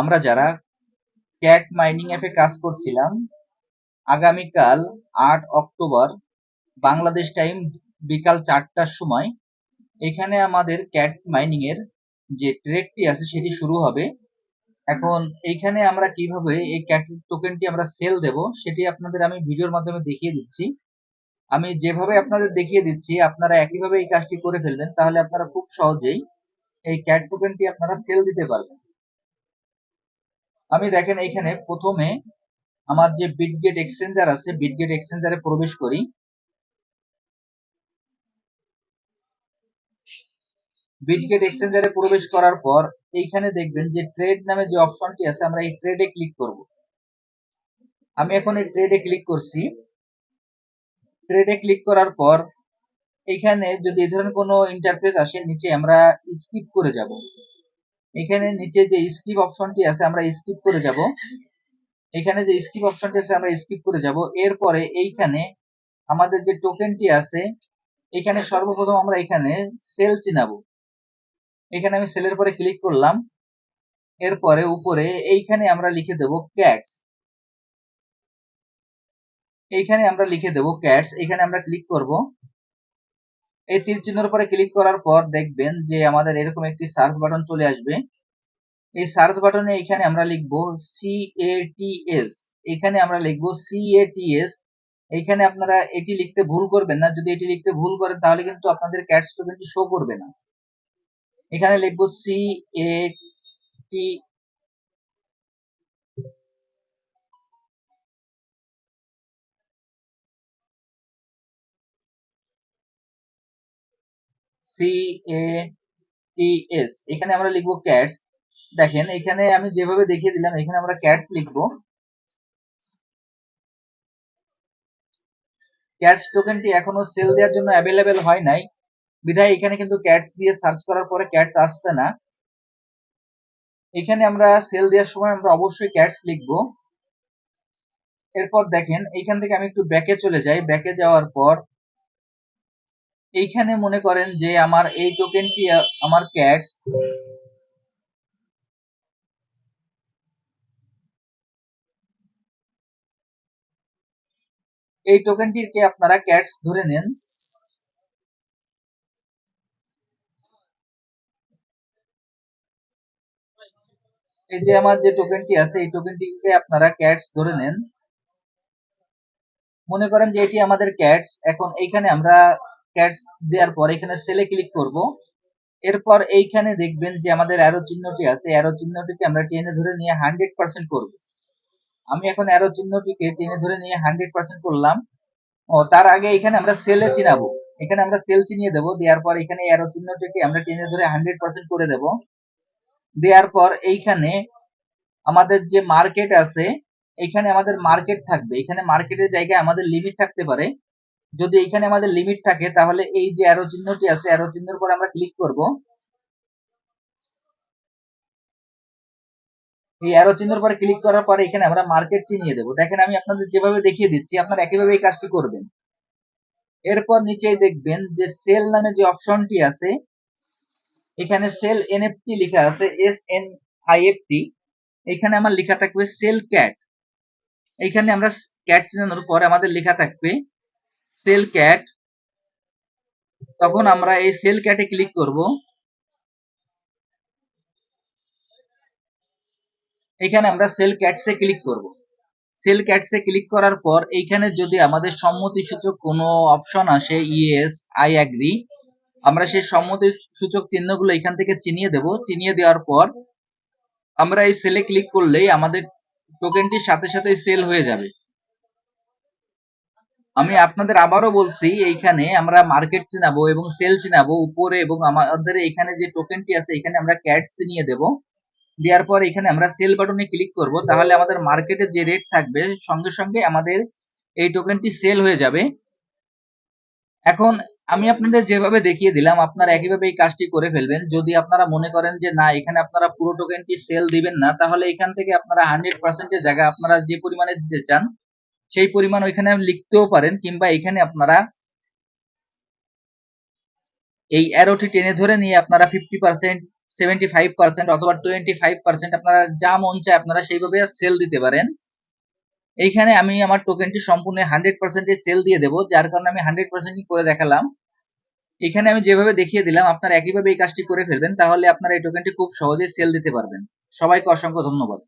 আমরা যারা cat mining অ্যাপে কাজ করছিলাম, আগামীকাল আট অক্টোবর বাংলাদেশ টাইম বিকাল চারটার সময় এখানে আমাদের ক্যাট মাইনিং এর যে ট্রেডটি আছে সেটি শুরু হবে। এখন এইখানে আমরা কীভাবে এই ক্যাট টোকেনটি আমরা সেল দেব সেটি আপনাদের আমি ভিডিওর মাধ্যমে দেখিয়ে দিচ্ছি। আমি যেভাবে আপনাদের দেখিয়ে দিচ্ছি, আপনারা একইভাবে এই কাজটি করে ফেলবেন, তাহলে আপনারা খুব সহজেই এই ক্যাট টোকেনটি আপনারা সেল দিতে পারবেন। আমি দেখেন এইখানে প্রথমে আমার যে বিটগেট এক্সচেঞ্জার আছে বিটগেট এক্সচেঞ্জারে প্রবেশ করি। বিটগেট এক্সচেঞ্জারে প্রবেশ করার পর এইখানে দেখবেন যে ট্রেড নামে যে অপশনটি আছে, আমরা এই ট্রেডে ক্লিক করব। আমি এখন এই ট্রেডে ক্লিক করছি। ট্রেডে ক্লিক করার পর এইখানে যদি এই ধরনের কোনো ইন্টারফেস আসে, নিচে আমরা স্কিপ করে যাব। এখানে নিচে যে স্কিপ অপশনটি আছে, আমরা স্কিপ করে যাব। এখানে যে স্কিপ অপশনটি আছে, আমরা স্কিপ করে যাব। এরপরে এইখানে আমাদের যে টোকেনটি আছে, এখানে সর্বপ্রথম আমরা এখানে সেল চিনাবো। এখানে আমি সেলের পরে ক্লিক করলাম। এরপরে উপরে এইখানে আমরা লিখে দেব ক্যাটস এইখানে আমরা লিখে দেব ক্যাটস এখানে আমরা ক্লিক করব। এই তীর চিহ্নের উপরে ক্লিক করার পর দেখবেন যে আমাদের এরকম একটি সার্চ বাটন চলে আসবে। এই সার্চ বাটনে এখানে আমরা লিখব সিএটিএস এখানে আমরা লিখব সিএটিএস এইখানে আপনারা এটি লিখতে ভুল করবেন না। যদি এটি লিখতে ভুল করেন তাহলে কিন্তু আপনাদের ক্যাটস টোকেনটি শো করবে না। এখানে লিখব C A T C A T S এখানে আমরা লিখব ক্যাটস দেখেন, এখানে আমি যেভাবে দেখিয়ে দিলাম, এখানে আমরা ক্যাটস লিখব। ক্যাটস টোকেনটি এখনও সেল দেওয়ার জন্য অ্যাভেলেবেল হয় নাই। বিধায় এখানে কিন্তু ক্যাটস দিয়ে সার্চ করার পরে ক্যাটস আসছে না। এখানে আমরা সেল দেওয়ার সময় আমরা অবশ্যই ক্যাটস লিখব। এরপর দেখেন এইখান থেকে আমি একটু ব্যাকে চলে যাই। ব্যাকে যাওয়ার পর এইখানে মনে করেন যে আমার এই টোকেনটি আমার ক্যাটস এই টোকেনটিকে আপনারা ক্যাটস ধরে নেন। এই যে আমার যে টোকেনটি আছে, এই টোকেনটিকে আপনারা ক্যাটস ধরে নেন। মনে করেন যে এটি আমাদের ক্যাটস এখন এইখানে আমরা ক্যাটস দেওয়ার পর এখানে সেলে ক্লিক করব। এরপর এইখানে দেখবেন যে আমাদের অ্যারো চিহ্নটি আছে। অ্যারো চিহ্নটিকে আমরা টেনে ধরে নিয়ে হান্ড্রেড পার্সেন্ট করব। আমি এখন অ্যারো চিহ্নটিকে টেনে ধরে নিয়ে হান্ড্রেড পার্সেন্ট করলাম। ও, তার আগে এখানে আমরা সেলে চিনাবো। এখানে আমরা সেল চিনিয়ে দেবো। দেওয়ার পর এখানে অ্যারো চিহ্নটিকে আমরা টেনে ধরে হান্ড্রেড পার্সেন্ট করে দেব। দেওয়ার পর এইখানে আমাদের যে মার্কেট আছে, এখানে আমাদের মার্কেট থাকবে। এখানে মার্কেটের জায়গায় আমাদের লিমিট থাকতে পারে। যদি এখানে আমাদের লিমিট থাকে, তাহলে এই যে অ্যারো চিহ্নটি আছে অ্যারো চিহ্নের পর আমরা ক্লিক করব। এই অ্যারো চিহ্নের পরে ক্লিক করার পরে এখানে আমরা মার্কেট চিনিয়ে দেবো। দেখেন আমি আপনাদের যেভাবে দেখিয়ে দিচ্ছি, আপনারা একইভাবে এই কাজটি করবেন। এরপর নিচেই দেখবেন যে সেল নামে যে অপশনটি আছে, এখানে সেল এনএফটি লেখা আছে এস এন আইএফটি এখানে আমার লেখা থাকবে সেল ক্যাট এখানে আমরা ক্যাট চিনানোর পর আমাদের লেখা থাকবে সেল ক্যাট তখন আমরা এই সেল ক্যাটে ক্লিক করব। এখানে আমরা সেল ক্যাটসে ক্লিক করব। সেল ক্যাটসে ক্লিক করার পর এইখানে যদি আমাদের সম্মতি সূচক কোনো অপশন আসে ইএস আই অ্যাগ্রি আমরা সেই সম্মতি সূচক চিহ্নগুলো এখান থেকে চিনিয়ে দেব। চিনিয়ে দেওয়ার পর আমরা এই সেলে ক্লিক করলেই আমাদের টোকেনটির সাথে সাথে সেল হয়ে যাবে। আমি আপনাদের আবারও বলছি, এইখানে আমরা মার্কেট চিনাবো এবং সেল চিনাবো, উপরে এবং আমাদের এখানে যে টোকেনটি আছে, এখানে আমরা ক্যাটস চিনিয়ে দেব। দেওয়ার পর এখানে আমরা সেল বাটনে ক্লিক করব, তাহলে আমাদের মার্কেটে যে রেট থাকবে, সঙ্গে সঙ্গে আমাদের এই টোকেনটি সেল হয়ে যাবে। এখন আমি আপনাদের যেভাবে দেখিয়ে দিলাম, আপনারা একইভাবে এই কাজটি করে ফেলবেন। যদি আপনারা মনে করেন যে না, এখানে আপনারা পুরো টোকেনটি সেল দিবেন না, তাহলে এখান থেকে আপনারা হান্ড্রেড পার্সেন্টের জায়গা আপনারা যে পরিমাণে দিতে চান সেই পরিমাণ ওইখানে লিখতেও পারেন, কিংবা এখানে আপনারা এই অ্যারোটি টেনে ধরে নিয়ে আপনারা fifty percent seventy five percent অথবা টোয়েন্টি ফাইভ পার্সেন্ট আপনারা যা মন চায় আপনারা সেইভাবে সেল দিতে পারেন। এইখানে আমি আমার টোকেনটি সম্পূর্ণ হান্ড্রেড পার্সেন্টে সেল দিয়ে দেবো, যার কারণে আমি হান্ড্রেড পার্সেন্টই করে দেখালাম। এখানে আমি যেভাবে দেখিয়ে দিলাম, আপনারা একইভাবে এই কাজটি করে ফেলবেন, তাহলে আপনারা এই টোকেনটি খুব সহজেই সেল দিতে পারবেন। সবাইকে অসংখ্য ধন্যবাদ।